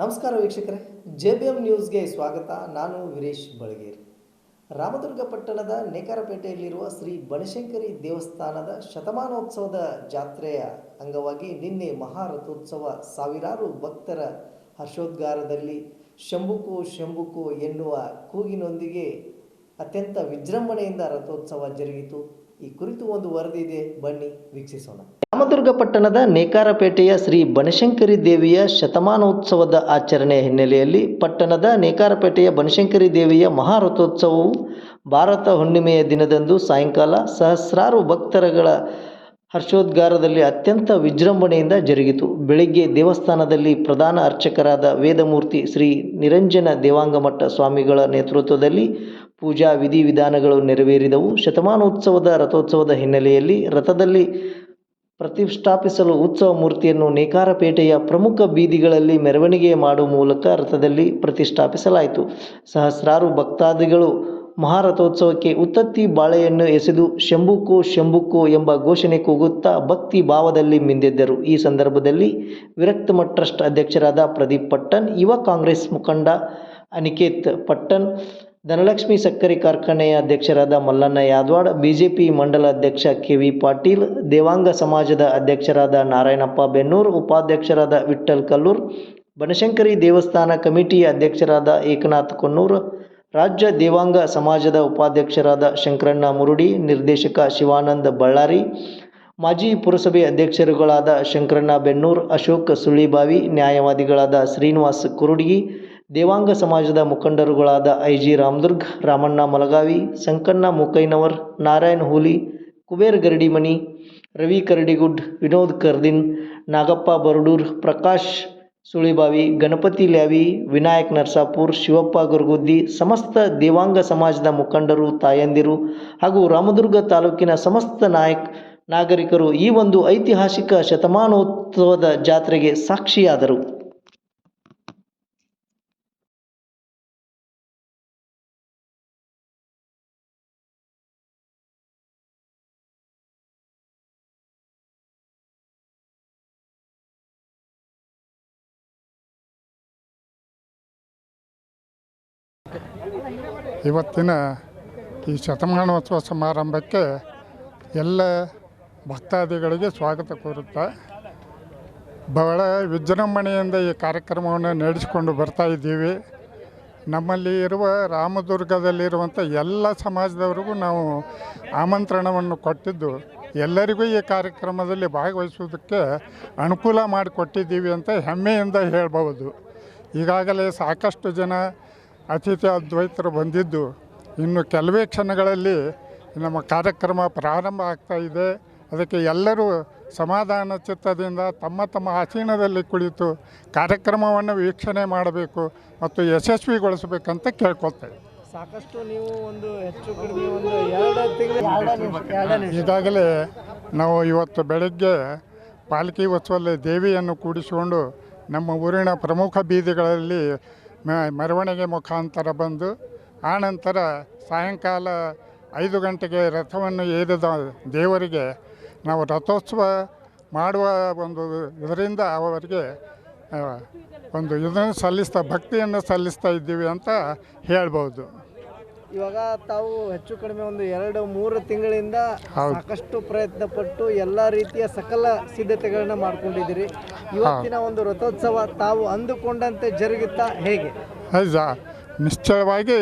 ನಮಸ್ಕಾರ ವೀಕ್ಷಕರೇ, J B M ನ್ಯೂಸ್ಗೆ ಸ್ವಾಗತ. ನಾನು ವೀರೇಶ್ ಬಳಗೇರಿ. ರಾಮದುರ್ಗ ಪಟ್ಟಣದ ನೇಕಾರಪೇಟೆಯಲ್ಲಿರುವ ಶ್ರೀ ಬನಶಂಕರಿ ದೇವಸ್ಥಾನದ ಶತಮಾನೋತ್ಸವದ ಜಾತ್ರೆಯ ಅಂಗವಾಗಿ ನಿನ್ನೆ ಮಹಾರಥೋತ್ಸವ ಸಾವಿರಾರು ಭಕ್ತರ ಹರ್ಷೋದ್ಗಾರದಲ್ಲಿ ಶಂಭುಕು ಶಂಭುಕು ಎನ್ನುವ ಕೂಗಿನೊಂದಿಗೆ ಅತ್ಯಂತ ವಿಜೃಂಭಣೆಯಿಂದ ರಥೋತ್ಸವ ಜರುಗಿತು. ಈ ಕುರಿತು ಒಂದು ವರದಿ ಇದೆ. ಬನ್ನಿ, ವೀಕ್ಷಿಸೋಣ. ರಾಮದುರ್ಗ ಪಟ್ಟಣದ ನೇಕಾರಪೇಟೆಯ ಶ್ರೀ ಬನಶಂಕರಿ ದೇವಿಯ ಶತಮಾನೋತ್ಸವದ ಆಚರಣೆಯ ಹಿನ್ನೆಲೆಯಲ್ಲಿ ಪಟ್ಟಣದ ನೇಕಾರಪೇಟೆಯ ಬನಶಂಕರಿ ದೇವಿಯ ಮಹಾರಥೋತ್ಸವವು ಭಾರತ ಹುಣ್ಣಿಮೆಯ ದಿನದಂದು ಸಾಯಂಕಾಲ ಸಹಸ್ರಾರು ಭಕ್ತರುಗಳ ಹರ್ಷೋದ್ಗಾರದಲ್ಲಿ ಅತ್ಯಂತ ವಿಜೃಂಭಣೆಯಿಂದ ಜರುಗಿತು. ಬೆಳಿಗ್ಗೆ ದೇವಸ್ಥಾನದಲ್ಲಿ ಪ್ರಧಾನ ಅರ್ಚಕರಾದ ವೇದಮೂರ್ತಿ ಶ್ರೀ ನಿರಂಜನ ದೇವಾಂಗಮಠ ಸ್ವಾಮಿಗಳ ನೇತೃತ್ವದಲ್ಲಿ ಪೂಜಾ ವಿಧಿವಿಧಾನಗಳು ನೆರವೇರಿದವು. ಶತಮಾನೋತ್ಸವದ ರಥೋತ್ಸವದ ಹಿನ್ನೆಲೆಯಲ್ಲಿ ರಥದಲ್ಲಿ ಪ್ರತಿಷ್ಠಾಪಿಸಲು ಉತ್ಸವ ಮೂರ್ತಿಯನ್ನು ನೇಕಾರಪೇಟೆಯ ಪ್ರಮುಖ ಬೀದಿಗಳಲ್ಲಿ ಮೆರವಣಿಗೆ ಮಾಡುವ ಮೂಲಕ ರಥದಲ್ಲಿ ಪ್ರತಿಷ್ಠಾಪಿಸಲಾಯಿತು. ಸಹಸ್ರಾರು ಭಕ್ತಾದಿಗಳು ಮಹಾರಥೋತ್ಸವಕ್ಕೆ ಉತ್ತತ್ತಿ ಬಾಳೆಯನ್ನು ಎಸೆದು ಶಂಭುಕೋ ಶಂಭುಕೋ ಎಂಬ ಘೋಷಣೆ ಕೂಗುತ್ತಾ ಭಕ್ತಿ ಭಾವದಲ್ಲಿ ಮಿಂದೆದ್ದರು. ಈ ಸಂದರ್ಭದಲ್ಲಿ ವಿರಕ್ತ ಮಠ ಟ್ರಸ್ಟ್ ಅಧ್ಯಕ್ಷರಾದ ಪ್ರದೀಪ್ ಪಟ್ಟಣ್ ಯುವ ಕಾಂಗ್ರೆಸ್ ಮುಖಂಡ ಅನಿಕೇತ್ ಪಟ್ಟಣ್ ಧನಲಕ್ಷ್ಮಿ ಸಕ್ಕರೆ ಕಾರ್ಖಾನೆಯ ಅಧ್ಯಕ್ಷರಾದ ಮಲ್ಲಣ್ಣ ಯಾದವಾಡ್, ಬಿಜೆಪಿ ಮಂಡಲ ಅಧ್ಯಕ್ಷ ಕೆ ವಿ ಪಾಟೀಲ್, ದೇವಾಂಗ ಸಮಾಜದ ಅಧ್ಯಕ್ಷರಾದ ನಾರಾಯಣಪ್ಪ ಬೆನ್ನೂರ್, ಉಪಾಧ್ಯಕ್ಷರಾದ ವಿಠ್ಠಲ್ ಕಲ್ಲೂರ್, ಬನಶಂಕರಿ ದೇವಸ್ಥಾನ ಕಮಿಟಿಯ ಅಧ್ಯಕ್ಷರಾದ ಏಕನಾಥ್ ಕೊನ್ನೂರ್ ರಾಜ್ಯ ದೇವಾಂಗ ಸಮಾಜದ ಉಪಾಧ್ಯಕ್ಷರಾದ ಶಂಕರಣ್ಣ ಮುರುಡಿ, ನಿರ್ದೇಶಕ ಶಿವಾನಂದ ಬಳ್ಳಾರಿ, ಮಾಜಿ ಪುರಸಭೆ ಅಧ್ಯಕ್ಷರುಗಳಾದ ಶಂಕರಣ್ಣ ಬೆನ್ನೂರ್, ಅಶೋಕ್ ಸುಳಿಬಾವಿ ನ್ಯಾಯವಾದಿಗಳಾದ ಶ್ರೀನಿವಾಸ್ ಕುರುಡಿಗಿ ದೇವಾಂಗ ಸಮಾಜದ ಮುಖಂಡರುಗಳಾದ ಐ ಜಿ ರಾಮದುರ್ಗ್, ರಾಮಣ್ಣ ಮಲಗಾವಿ ಸಂಕಣ್ಣ ಮುಕೈನವರ್, ನಾರಾಯಣ್ ಹೂಲಿ, ಕುಬೇರ್ ಗರಡಿಮನಿ, ರವಿ ಕರಡಿಗುಡ್, ವಿನೋದ್ ಕರ್ದಿನ್, ನಾಗಪ್ಪ ಬರಡೂರ್, ಪ್ರಕಾಶ್ ಸುಳಿಬಾವಿ, ಗಣಪತಿ ಲ್ಯಾವಿ, ವಿನಾಯಕ್ ನರ್ಸಾಪುರ್, ಶಿವಪ್ಪ ಗುರುಗುದ್ದಿ, ಸಮಸ್ತ ದೇವಾಂಗ ಸಮಾಜದ ಮುಖಂಡರು, ತಾಯಂದಿರು ಹಾಗೂ ರಾಮದುರ್ಗ ತಾಲೂಕಿನ ಸಮಸ್ತ ನಾಯಕ್ ನಾಗರಿಕರು ಈ ಒಂದು ಐತಿಹಾಸಿಕ ಶತಮಾನೋತ್ಸವದ ಜಾತ್ರೆಗೆ ಸಾಕ್ಷಿಯಾದರು. ಇವತ್ತಿನ ಈ ಶತಮಾನೋತ್ಸವ ಸಮಾರಂಭಕ್ಕೆ ಎಲ್ಲ ಭಕ್ತಾದಿಗಳಿಗೆ ಸ್ವಾಗತ ಕೋರುತ್ತಾ, ಬಹಳ ವಿಜೃಂಭಣೆಯಿಂದ ಈ ಕಾರ್ಯಕ್ರಮವನ್ನು ನಡೆಸಿಕೊಂಡು ಬರ್ತಾ ಇದ್ದೀವಿ. ನಮ್ಮಲ್ಲಿ ಇರುವ ರಾಮದುರ್ಗದಲ್ಲಿರುವಂಥ ಎಲ್ಲ ಸಮಾಜದವರಿಗೂ ನಾವು ಆಮಂತ್ರಣವನ್ನು ಕೊಟ್ಟಿದ್ದು, ಎಲ್ಲರಿಗೂ ಈ ಕಾರ್ಯಕ್ರಮದಲ್ಲಿ ಭಾಗವಹಿಸುವುದಕ್ಕೆ ಅನುಕೂಲ ಮಾಡಿಕೊಟ್ಟಿದ್ದೀವಿ ಅಂತ ಹೆಮ್ಮೆಯಿಂದ ಹೇಳ್ಬೋದು ಈಗಾಗಲೇ ಸಾಕಷ್ಟು ಜನ ಅತಿಥಿ ಅದ್ವೈತರು ಬಂದಿದ್ದು. ಇನ್ನು ಕೆಲವೇ ಕ್ಷಣಗಳಲ್ಲಿ ನಮ್ಮ ಕಾರ್ಯಕ್ರಮ ಪ್ರಾರಂಭ ಆಗ್ತಾ ಇದೆ. ಅದಕ್ಕೆ ಎಲ್ಲರೂ ಸಮಾಧಾನ ಚಿತ್ತದಿಂದ ತಮ್ಮ ತಮ್ಮ ಆಸೀನದಲ್ಲಿ ಕುಳಿತು ಕಾರ್ಯಕ್ರಮವನ್ನು ವೀಕ್ಷಣೆ ಮಾಡಬೇಕು ಮತ್ತು ಯಶಸ್ವಿಗೊಳಿಸಬೇಕಂತ ಕೇಳ್ಕೊಳ್ತೇವೆ. ಸಾಕಷ್ಟು ನೀವು ಒಂದು ಹೆಚ್ಚು ಕಡಿಮೆ ಒಂದು ಎರಡು ಈಗಾಗಲೇ ನಾವು ಇವತ್ತು ಬೆಳಗ್ಗೆ ಪಾಲ್ಕಿ ಉತ್ಸವದಲ್ಲಿ ದೇವಿಯನ್ನು ಕೂಡಿಸಿಕೊಂಡು ನಮ್ಮ ಊರಿನ ಪ್ರಮುಖ ಬೀದಿಗಳಲ್ಲಿ ಮೆರವಣಿಗೆ ಮುಖಾಂತರ ಬಂದು ಆನಂತರ ಸಾಯಂಕಾಲ ಐದು ಗಂಟೆಗೆ ರಥವನ್ನು ಏರಿದ ದೇವರಿಗೆ ನಾವು ರಥೋತ್ಸವ ಮಾಡುವ ಒಂದು ಇದರಿಂದ ಅವರಿಗೆ ಒಂದು ಇದನ್ನು ಸಲ್ಲಿಸ್ತಾ ಭಕ್ತಿಯನ್ನು ಸಲ್ಲಿಸ್ತಾ ಇದ್ದೀವಿ ಅಂತ ಹೇಳ್ಬೋದು. ಇವಾಗ ತಾವು ಹೆಚ್ಚು ಕಡಿಮೆ ಒಂದು ಎರಡು ಮೂರು ತಿಂಗಳಿಂದ ಸಾಕಷ್ಟು ಪ್ರಯತ್ನ ಪಟ್ಟು ಎಲ್ಲ ರೀತಿಯ ಸಕಲ ಸಿದ್ಧತೆಗಳನ್ನ ಮಾಡ್ಕೊಂಡಿದ್ದೀರಿ. ಇವತ್ತಿನ ಒಂದು ರಥೋತ್ಸವ ತಾವು ಅಂದುಕೊಂಡಂತೆ ಜರುಗುತ್ತಾ ಹೇಗೆ? ಅಜ್ಜ ನಿಶ್ಚಯವಾಗಿ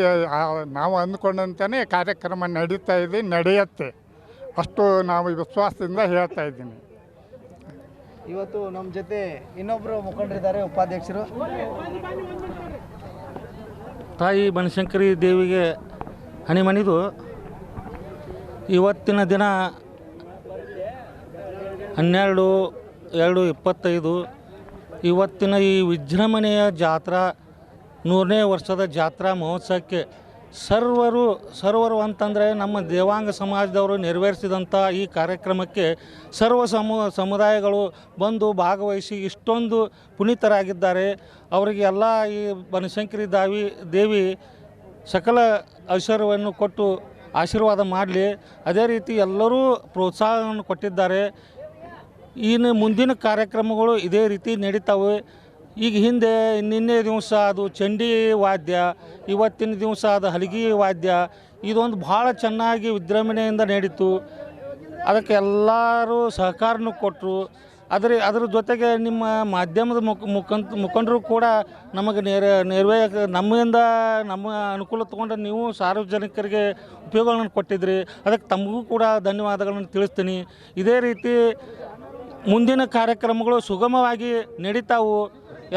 ನಾವು ಅಂದ್ಕೊಂಡಂತೆಯೇ ಕಾರ್ಯಕ್ರಮ ನಡೀತಾ ಇದೆ ನಡೆಯುತ್ತೆ. ಅಷ್ಟು ನಾವು ವಿಶ್ವಾಸದಿಂದ ಹೇಳ್ತಾ ಇದ್ದೀನಿ. ಇವತ್ತು ನಮ್ಮ ಜೊತೆ ಇನ್ನೊಬ್ಬರು ಮುಖಂಡರಿದ್ದಾರೆ ಉಪಾಧ್ಯಕ್ಷರು. ತಾಯಿ ಬನಶಂಕರಿ ದೇವಿಗೆ ಹಣಿಮಣಿದು. ಇವತ್ತಿನ ದಿನ ಹನ್ನೆರಡು ಎರಡು ಇಪ್ಪತ್ತೈದು. ಇವತ್ತಿನ ಈ ವಿಜೃಂಭಣೆಯ ಜಾತ್ರಾ, ನೂರನೇ ವರ್ಷದ ಜಾತ್ರಾ ಮಹೋತ್ಸವಕ್ಕೆ ಸರ್ವರು ಸರ್ವರು ಅಂತಂದರೆ ನಮ್ಮ ದೇವಾಂಗ ಸಮಾಜದವರು ನೆರವೇರಿಸಿದಂಥ ಈ ಕಾರ್ಯಕ್ರಮಕ್ಕೆ ಸರ್ವ ಸಮು, ಸಮುದಾಯಗಳು ಬಂದು ಭಾಗವಹಿಸಿ ಇಷ್ಟೊಂದು ಪುನೀತರಾಗಿದ್ದಾರೆ. ಅವರಿಗೆ ಎಲ್ಲ ಈ ಬನಶಂಕರಿ ದಾವಿ, ದೇವಿ ಸಕಲ ಐಶ್ವರ್ಯವನ್ನು ಕೊಟ್ಟು ಆಶೀರ್ವಾದ ಮಾಡಲಿ. ಅದೇ ರೀತಿ ಎಲ್ಲರೂ ಪ್ರೋತ್ಸಾಹವನ್ನು ಕೊಟ್ಟಿದ್ದಾರೆ. ಇನ್ನು ಮುಂದಿನ ಕಾರ್ಯಕ್ರಮಗಳು ಇದೇ ರೀತಿ ನಡೀತಾವೆ. ಈಗ ಹಿಂದೆ ನಿನ್ನೆ ದಿವಸ ಅದು ಚಂಡಿ ವಾದ್ಯ, ಇವತ್ತಿನ ದಿವಸ ಅದು ಹಲಗಿ ವಾದ್ಯ, ಇದೊಂದು ಭಾಳ ಚೆನ್ನಾಗಿ ವಿಜೃಂಭಣೆಯಿಂದ ನಡೀತು. ಅದಕ್ಕೆ ಎಲ್ಲರೂ ಸಹಕಾರನೂ ಕೊಟ್ಟರು ಅದ್ರ ಅದ್ರ ಜೊತೆಗೆ ನಿಮ್ಮ ಮಾಧ್ಯಮದ ಮುಖ, ಮುಖಂತ, ಮುಖಂಡರು ಕೂಡ ನಮಗೆ ನೆರ, ನೆರವೇ ನಮ್ಮಿಂದ ನಮ್ಮ ಅನುಕೂಲ ತೊಗೊಂಡು ನೀವು ಸಾರ್ವಜನಿಕರಿಗೆ ಉಪಯೋಗಗಳನ್ನು ಕೊಟ್ಟಿದ್ರಿ. ಅದಕ್ಕೆ ತಮಗೂ ಕೂಡ ಧನ್ಯವಾದಗಳನ್ನು ತಿಳಿಸ್ತೀನಿ. ಇದೇ ರೀತಿ ಮುಂದಿನ ಕಾರ್ಯಕ್ರಮಗಳು ಸುಗಮವಾಗಿ ನಡೀತಾವು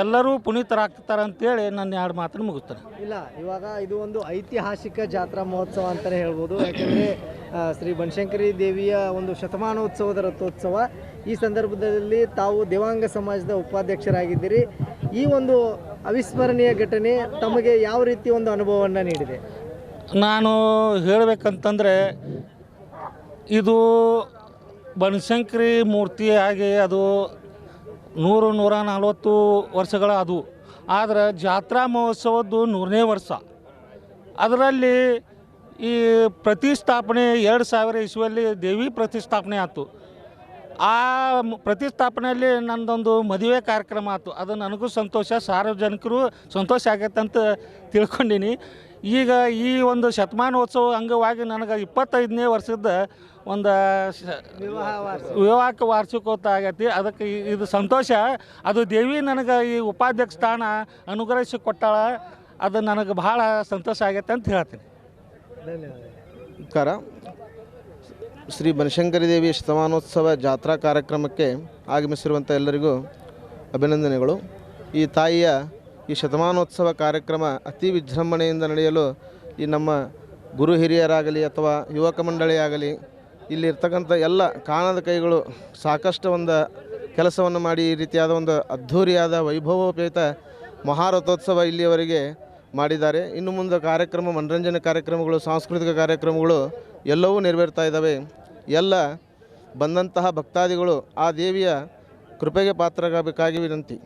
ಎಲ್ಲರೂ ಪುನೀತರಾಗ್ತಾರೆ ಅಂತೇಳಿ ನನ್ನ ಎರಡು ಮಾತನ್ನು ಮುಗಿಸ್ತಾರೆ ಇಲ್ಲ ಇವಾಗ ಇದು ಒಂದು ಐತಿಹಾಸಿಕ ಜಾತ್ರಾ ಮಹೋತ್ಸವ ಅಂತಲೇ ಹೇಳ್ಬೋದು. ಯಾಕೆಂದರೆ ಶ್ರೀ ಬನಶಂಕರಿ ದೇವಿಯ ಒಂದು ಶತಮಾನೋತ್ಸವದ ರಥೋತ್ಸವ. ಈ ಸಂದರ್ಭದಲ್ಲಿ ತಾವು ದೇವಾಂಗ ಸಮಾಜದ ಉಪಾಧ್ಯಕ್ಷರಾಗಿದ್ದೀರಿ. ಈ ಒಂದು ಅವಿಸ್ಮರಣೀಯ ಘಟನೆ ತಮಗೆ ಯಾವ ರೀತಿ ಒಂದು ಅನುಭವವನ್ನು ನೀಡಿದೆ? ನಾನು ಹೇಳಬೇಕಂತಂದರೆ ಇದು ಬನಶಂಕರಿ ಮೂರ್ತಿ ಆಗಿ ಅದು ನೂರು, ನೂರ ನಲ್ವತ್ತು ವರ್ಷಗಳ ಅದು. ಆದರೆ ಜಾತ್ರಾ ಮಹೋತ್ಸವದ್ದು ನೂರನೇ ವರ್ಷ. ಅದರಲ್ಲಿ ಈ ಪ್ರತಿಷ್ಠಾಪನೆ ಎರಡು ಸಾವಿರ ಇಸ್ವಿಯಲ್ಲಿ ದೇವಿ ಪ್ರತಿಷ್ಠಾಪನೆ ಆಯ್ತು. ಆ ಪ್ರತಿಷ್ಠಾಪನೆಯಲ್ಲಿ ನನ್ನದೊಂದು ಮದುವೆ ಕಾರ್ಯಕ್ರಮ ಆಯ್ತು. ಅದು ನನಗೂ ಸಂತೋಷ, ಸಾರ್ವಜನಿಕರು ಸಂತೋಷ ಆಗೈತೆ ಅಂತ ತಿಳ್ಕೊಂಡೀನಿ. ಈಗ ಈ ಒಂದು ಶತಮಾನೋತ್ಸವ ಅಂಗವಾಗಿ ನನಗೆ ಇಪ್ಪತ್ತೈದನೇ ವರ್ಷದ ಒಂದು ವಿವಾಹ ವಾರ್ಷಿಕೋತ್ಸವ ಆಗೈತಿ. ಅದಕ್ಕೆ ಇದು ಸಂತೋಷ. ಅದು ದೇವಿ ನನಗೆ ಈ ಉಪಾಧ್ಯಕ್ಷ ಸ್ಥಾನ ಅನುಗ್ರಹಿಸಿ ಕೊಟ್ಟಾಳ. ಅದು ನನಗೆ ಭಾಳ ಸಂತೋಷ ಆಗೈತೆ ಅಂತ ಹೇಳ್ತೀನಿ. ಕರ ನಮಸ್ಕಾರ. ಶ್ರೀ ಬನಶಂಕರಿ ದೇವಿ ಶತಮಾನೋತ್ಸವ ಜಾತ್ರಾ ಕಾರ್ಯಕ್ರಮಕ್ಕೆ ಆಗಮಿಸಿರುವಂಥ ಎಲ್ಲರಿಗೂ ಅಭಿನಂದನೆಗಳು. ಈ ತಾಯಿಯ ಈ ಶತಮಾನೋತ್ಸವ ಕಾರ್ಯಕ್ರಮ ಅತಿ ವಿಜೃಂಭಣೆಯಿಂದ ನಡೆಯಲು ಈ ನಮ್ಮ ಗುರು ಹಿರಿಯರಾಗಲಿ ಅಥವಾ ಯುವಕ ಮಂಡಳಿ ಆಗಲಿ ಇಲ್ಲಿರ್ತಕ್ಕಂಥ ಎಲ್ಲ ಕಾಣದ ಕೈಗಳು ಸಾಕಷ್ಟು ಒಂದು ಕೆಲಸವನ್ನು ಮಾಡಿ ಈ ರೀತಿಯಾದ ಒಂದು ಅದ್ಧೂರಿಯಾದ ವೈಭವೋಪೇತ ಮಹಾರಥೋತ್ಸವ ಇಲ್ಲಿಯವರೆಗೆ ಮಾಡಿದ್ದಾರೆ. ಇನ್ನು ಮುಂದೆ ಕಾರ್ಯಕ್ರಮ, ಮನರಂಜನೆ ಕಾರ್ಯಕ್ರಮಗಳು, ಸಾಂಸ್ಕೃತಿಕ ಕಾರ್ಯಕ್ರಮಗಳು ಎಲ್ಲವೂ ನೆರವೇರ್ತಾ ಇದ್ದಾವೆ. ಎಲ್ಲ ಬಂದಂತಹ ಭಕ್ತಾದಿಗಳು ಆ ದೇವಿಯ ಕೃಪೆಗೆ ಪಾತ್ರರಾಗಬೇಕಾಗಿ ವಿನಂತಿ.